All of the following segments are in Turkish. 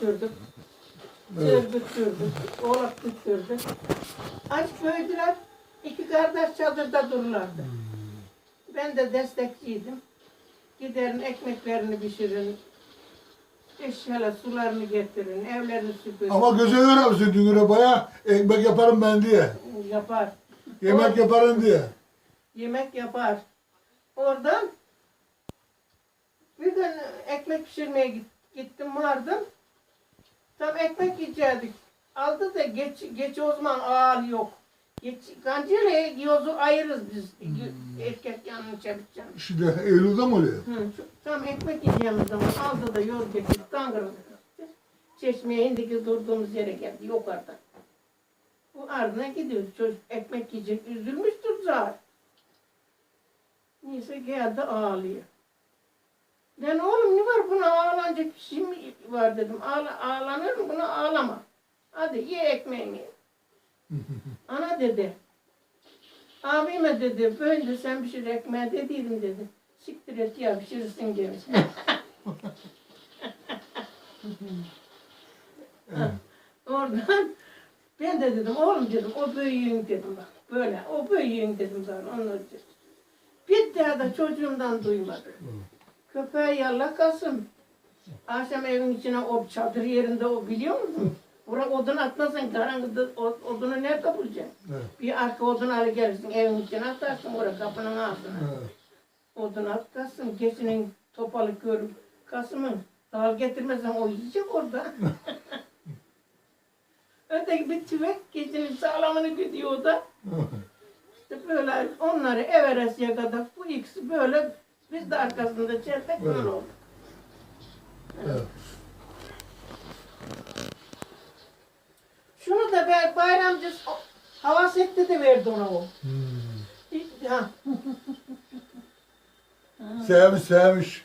büktürdük. Sığır büktürdük. Oğlak büktürdük. Aç büyüdüler. İki kardeş çadırda dururlardı. Ben de destekçiydim. Giderin ekmeklerini pişirin. Eşyalar sularını getirin. Evlerini süpürün. Ama göze öğrenmişsin düğüne baya ekmek yaparım ben diye. Yapar. Yemek yaparım diye. yemek yapar. Oradan bir gün ekmek pişirmeye git- gittim vardım. Ekmek yiyecektik. Aldı da geç, geç o zaman ağal yok. Geç, kancıyla yozu ayırırız biz. Erkek yanını çabuk canım. Şimdi Eylül'de mi oluyor? Hı, şu- tam ekmek yiyeceğimiz zaman aldı da yol getirdi. Kangırdı. Çeşmeye indik durduğumuz yere geldi. Yok artık. Bu ardına gidiyor. Çocuk ekmek yiyecek. Üzülmüştür zar. Neyse geldi ağlıyor. Ben oğlum ne var buna ağlanacak bir şey mi var dedim. Ağla, ağlanır mı buna ağlama. Hadi ye ekmeğini. Ana dedi. Abime dedi, böyle sen pişir ekmeği dediydim dedi. Siktir et ya pişirirsin demiş. Oradan ben de dedim oğlum dedim o büyüğün dedim bak böyle o büyüğün dedim ben onu dedim. Bir daha da çocuğumdan duymadım. Köpeği yallah kasım. Akşam evin içine o çadır yerinde o biliyor musun? Oraya odun atmasın karanlıkta odunu nerede bulacaksın? Evet. Bir arka odun alı gelirsin evin içine atarsın oraya kapının ağzına. Evet. Odun at kasım geçinin topalı görüp kasımın dal getirmezsen o yiyecek orada. Öteki bir tüvek geçinin sağlamını gidiyor o da. İşte böyle onları everesiye kadar bu ikisi böyle biz de arkasında çelpek böyle oldu. Evet. Şunu da ben bayramcı havas etti de verdi ona o. Hmm. Ha, Sevmiş sevmiş.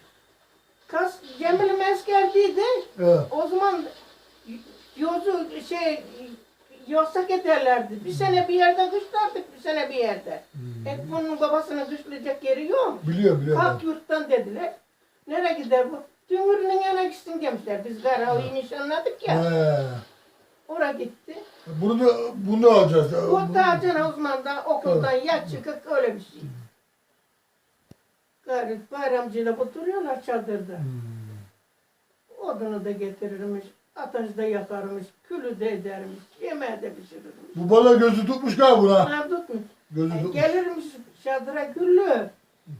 kas Cemil Mesker'diydi. Evet. O zaman yozu şey yoksak ederlerdi. Bir sene bir yerde kışlardık, bir sene bir yerde. E bunun babasının kışlayacak yeri yok. Biliyor biliyor. Kalk yurttan dediler. Nereye gider bu? Dümürünün yanına gitsin demişler. Biz Karahava'yı nişanladık ya. He. Oraya gitti. Bunu da bunu da alacağız. O da Can Osman'da okuldan ya çıkık öyle bir şey. Garip bayramcıyla oturuyorlar çadırda. Hmm. Odunu da getirirmiş, ateşi de yakarmış, külü de edermiş, yemeği de pişirirmiş. Bu bana gözü tutmuş galiba buna. Ha tutmuş. Gözü E, tutmuş. gelirmiş çadıra güllü.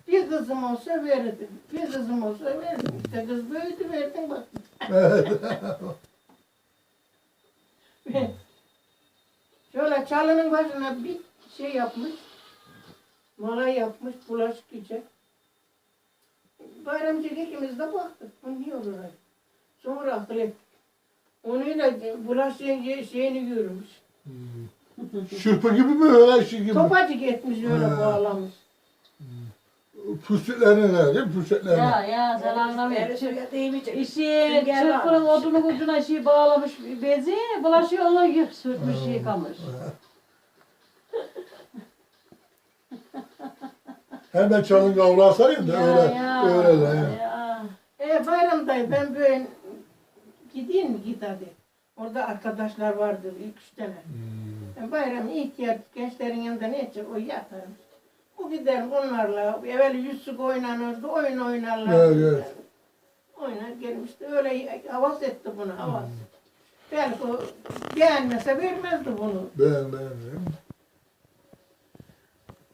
Bir kızım olsa verirdim. Bir kızım olsa verirdim. İşte kız büyüdü verdim bak. Evet. Şöyle çalının başına bir şey yapmış. Mala yapmış, bulaşık yiyecek. Bayramcı ikimiz de baktık. Bu niye olur? öyle? Sonra akıl ettik. Onunla bulaşığın ye- şeyini yürümüş. Şırpı gibi mi öyle şey gibi? Topacık etmiş öyle Ha. bağlamış. Pusletlerine ne değil mi? Pusletlerine. Ya ya sen anlamıyorsun. İşi çırpının varmış. odunu ucuna şey bağlamış bezi, bulaşıyor onu yık sürtmüş yıkamış. Hemen çalın kavlasayım da Ya, öyle ya, öyle de. ya. ya. E bayramdayım ben böyle gideyim mi git hadi. Orada arkadaşlar vardı ilk üç tane. Ben bayram ihtiyar gençlerin yanında ne edecek o yatarım. Bu giderim onlarla evvel yüzsük oynanırdı oyun oynarlar. Evet, evet. Oynar gelmişti öyle havas etti bunu havas. Belki o beğenmese vermezdi bunu. Ben ben. ben.